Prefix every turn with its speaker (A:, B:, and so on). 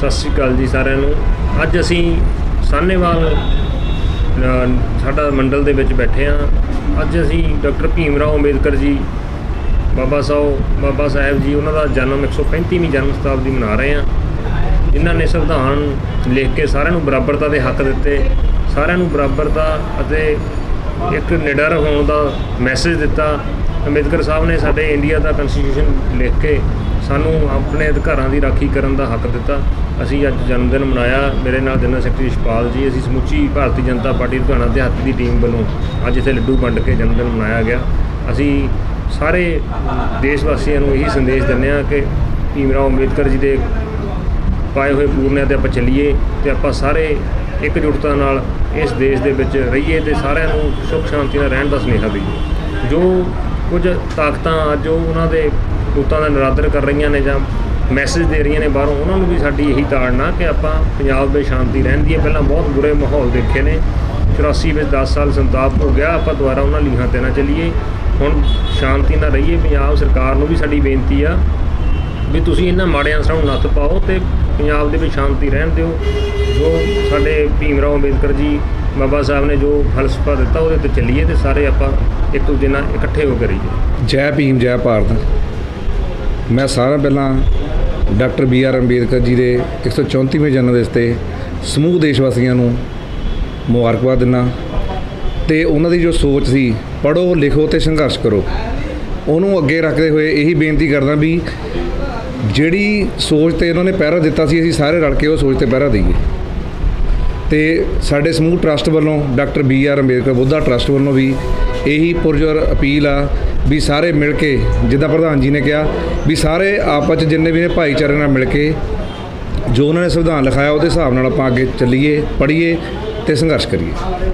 A: ਸਤਿ ਸ਼੍ਰੀ ਅਕਾਲ ਜੀ ਸਾਰਿਆਂ ਨੂੰ। ਅੱਜ ਅਸੀਂ ਸਾਹਨੇਵਾਲ ਸਾਡਾ ਮੰਡਲ ਦੇ ਵਿੱਚ ਬੈਠੇ ਹਾਂ। ਅੱਜ ਅਸੀਂ ਡਾਕਟਰ ਭੀਮ ਰਾਓ ਅੰਬੇਦਕਰ ਜੀ, ਬਾਬਾ ਸਾਹਿਬ ਬਾਬਾ ਸਾਹਿਬ ਜੀ, ਉਹਨਾਂ ਦਾ ਜਨਮ 135ਵੀਂ ਜਨਮ ਸ਼ਤਾਬਦੀ ਮਨਾ ਰਹੇ ਹਾਂ। ਜਿਨ੍ਹਾਂ ਨੇ ਸੰਵਿਧਾਨ ਲਿਖ ਕੇ ਸਾਰਿਆਂ ਨੂੰ ਬਰਾਬਰਤਾ ਦੇ ਹੱਕ ਦਿੱਤੇ, ਸਾਰਿਆਂ ਨੂੰ ਬਰਾਬਰਤਾ ਅਤੇ ਇੱਕ ਨਿਡਰ ਹੋਣ ਦਾ ਮੈਸੇਜ ਦਿੱਤਾ। ਅੰਬੇਦਕਰ ਸਾਹਿਬ ਨੇ ਸਾਡੇ ਇੰਡੀਆ ਦਾ ਕਨਸਟੀਟਿਊਸ਼ਨ ਲਿਖ ਕੇ ਸਾਨੂੰ ਆਪਣੇ ਅਧਿਕਾਰਾਂ ਦੀ ਰਾਖੀ ਕਰਨ ਦਾ ਹੱਕ ਦਿੱਤਾ। ਅਸੀਂ ਅੱਜ ਜਨਮ ਦਿਨ ਮਨਾਇਆ। ਮੇਰੇ ਨਾਲ ਜਨਰਲ ਸੈਕਟਰੀ ਸ਼ਪਾਲ ਜੀ, ਅਸੀਂ ਸਮੁੱਚੀ ਭਾਰਤੀ ਜਨਤਾ ਪਾਰਟੀ ਲੁਧਿਆਣਾ ਦਿਹਾਤੀ ਦੀ ਟੀਮ ਵੱਲੋਂ ਅੱਜ ਇੱਥੇ ਲੱਡੂ ਵੰਡ ਕੇ ਜਨਮ ਦਿਨ ਮਨਾਇਆ ਗਿਆ। ਅਸੀਂ ਸਾਰੇ ਦੇਸ਼ ਵਾਸੀਆਂ ਨੂੰ ਇਹੀ ਸੰਦੇਸ਼ ਦਿੰਦੇ ਹਾਂ ਕਿ ਭੀਮ ਰਾਓ ਅੰਬੇਦਕਰ ਜੀ ਦੇ ਪਾਏ ਹੋਏ ਪੂਰਨਿਆਂ ਤੇ ਆਪਾਂ ਚੱਲੀਏ ਤੇ ਆਪਾਂ ਸਾਰੇ ਇਕਜੁੱਟਤਾ ਨਾਲ ਇਸ ਦੇਸ਼ ਦੇ ਵਿੱਚ ਰਹੀਏ ਤੇ ਸਾਰਿਆਂ ਨੂੰ ਸੁੱਖ ਸ਼ਾਂਤੀ ਨਾਲ ਰਹਿਣ ਦਾ ਸੁਨੇਹਾ ਦੇਈਏ। ਜੋ ਕੁਝ ਤਾਕਤਾਂ ਅੱਜ ਉਹਨਾਂ ਦੇ ਪੁੱਤਾਂ ਦਾ ਨਿਰਾਦਰ ਕਰ ਰਹੀਆਂ ਨੇ ਜਾਂ ਮੈਸੇਜ ਦੇ ਰਹੀਆਂ ਨੇ ਬਾਹਰੋਂ, ਉਹਨਾਂ ਨੂੰ ਵੀ ਸਾਡੀ ਇਹੀ ਤਾੜਨਾ ਕਿ ਆਪਾਂ ਪੰਜਾਬ ਵਿੱਚ ਸ਼ਾਂਤੀ ਰਹਿੰਦੀ ਹੈ ਪਹਿਲਾਂ ਬਹੁਤ ਬੁਰੇ ਮਾਹੌਲ ਦੇਖੇ ਨੇ। 84 ਵਿੱਚ 10 ਸਾਲ ਸੰਤਾਪ ਹੋ ਗਿਆ, ਆਪਾਂ ਦੁਬਾਰਾ ਉਹਨਾਂ ਲੀਹਾਂ ਤੇ ਨਾ ਚੱਲੀਏ। ਹੁਣ ਸ਼ਾਂਤੀ ਨਾਲ ਰਹੀਏ, ਪੰਜਾਬ ਸਰਕਾਰ ਨੂੰ ਵੀ ਸਾਡੀ ਬੇਨਤੀ ਆ ਵੀ ਤੁਸੀਂ ਇਹਨਾਂ ਮਾੜੇ ਅਨਸਰਾਂ ਨੂੰ ਨੱਥ ਪਾਓ ਤੇ ਪੰਜਾਬ ਦੇ ਵਿੱਚ ਸ਼ਾਂਤੀ ਰਹਿਣ ਦਿਓ। ਜੋ ਸਾਡੇ ਭੀਮ ਰਾਓ ਅੰਬੇਦਕਰ ਜੀ, ਬਾਬਾ ਸਾਹਿਬ ਨੇ ਜੋ ਫਲਸਫਾ ਦਿੱਤਾ ਉਹਦੇ ਤੇ ਚੱਲੀਏ ਤੇ ਸਾਰੇ ਆਪਾਂ ਇੱਕ ਦੂਜੇ ਨਾਲ ਇਕੱਠੇ ਹੋ ਕੇ ਰਹੀਏ।
B: ਜੈ ਭੀਮ, ਜੈ ਭਾਰਤ। ਮੈਂ ਸਾਰਾ ਪਹਿਲਾਂ doctor B R Ambedkar ji ਦੇ 134ਵੇਂ ਜਨਮ ਦਿਵਸ ਤੇ ਸਮੂਹ ਦੇਸ਼ ਵਾਸੀਆਂ ਨੂੰ ਮੁਬਾਰਕਬਾਦ ਦਿੰਦਾ ਤੇ ਉਹਨਾਂ ਦੀ ਜੋ ਸੋਚ ਸੀ ਪੜੋ ਲਿਖੋ ਤੇ ਸੰਘਰਸ਼ ਕਰੋ, ਉਹਨੂੰ ਅੱਗੇ ਰੱਖਦੇ ਹੋਏ ਇਹੀ ਬੇਨਤੀ ਕਰਦਾ ਵੀ ਜਿਹੜੀ ਸੋਚ ਤੇ ਇਹਨਾਂ ਨੇ ਪਹਿਰਾ ਦਿੱਤਾ ਸੀ, ਅਸੀਂ ਸਾਰੇ ਰਲ ਕੇ ਉਹ ਸੋਚ ਤੇ ਪਹਿਰਾ ਦਈਏ। ਤੇ ਸਾਡੇ ਸਮੂਹ ਟਰਸਟ ਵੱਲੋਂ doctor B R Ambedkar Buddha trust ਵੱਲੋਂ ਵੀ ਇਹੀ ਪੁਰਜੋਰ ਅਪੀਲ ਆ ਵੀ ਸਾਰੇ ਮਿਲ ਕੇ, ਜਿੱਦਾਂ ਪ੍ਰਧਾਨ ਜੀ ਨੇ ਕਿਹਾ, ਵੀ ਸਾਰੇ ਆਪਸ 'ਚ ਜਿੰਨੇ ਵੀ ਨੇ ਭਾਈਚਾਰੇ ਨਾਲ ਮਿਲ ਕੇ ਜੋ ਉਹਨਾਂ ਨੇ ਸੰਵਿਧਾਨ ਲਿਖਾਇਆ, ਉਹਦੇ ਹਿਸਾਬ ਨਾਲ ਆਪਾਂ ਅੱਗੇ ਚੱਲੀਏ, ਪੜ੍ਹੀਏ ਤੇ ਸੰਘਰਸ਼ ਕਰੀਏ।